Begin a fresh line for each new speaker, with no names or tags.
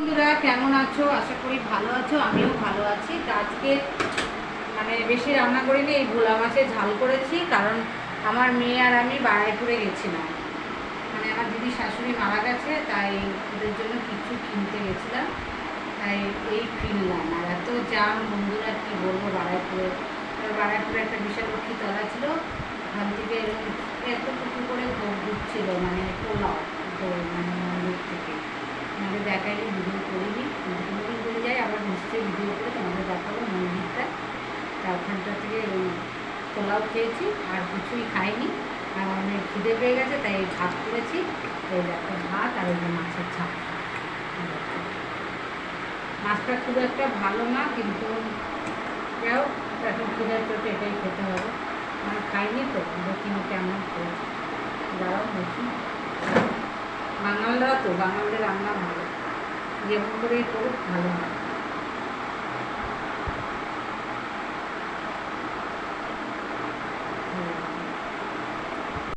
বন্ধুরা, কেমন আছো? আশা করি ভালো আছো, আমিও ভালো আছি। আজকে মানে বেশি রান্না করিনি, এই ভোলা মাছের ঝাল করেছি, কারণ আমার মেয়ে আর আমি বারাইপুরে গেছিলাম। মানে আমার দিদি শাশুড়ি মারা গেছে, তাই ওদের জন্য কিছু কিনতে গেছিলাম, তাই এই ফিরলাম আর এত জাম, বন্ধুরা, কি বলব বারাইপুরে? বারাইপুরে একটা বিশাল লক্ষ্মী তলা ছিল, ওখান থেকে এরকম এতটুকু করে ভোগ ঢুকছিল মানে পোলাও মানে মন্দির ওখানটা থেকে পোলাও খেয়েছি, আর কিছুই খাইনি। আর অনেক খিদে পেয়ে গেছে, তাই ভাত করেছি। এই দেখো ভাত আর ওই মাছের ঝাল। মাছটা খুব একটা ভালো না, কিন্তু যাও এখন খিদের চোটে এটাই খেতে হবে। আমি খাইনি তো দেখিনি কেমন করেছি দাঁড়াও, দেখি। বাঙালরা তো, বাঙালদের রান্না ভালো। যেমন করেই করুক, ভালো হয়।